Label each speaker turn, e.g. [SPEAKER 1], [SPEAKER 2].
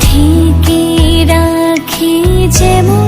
[SPEAKER 1] ঢেকে রাখি যেমন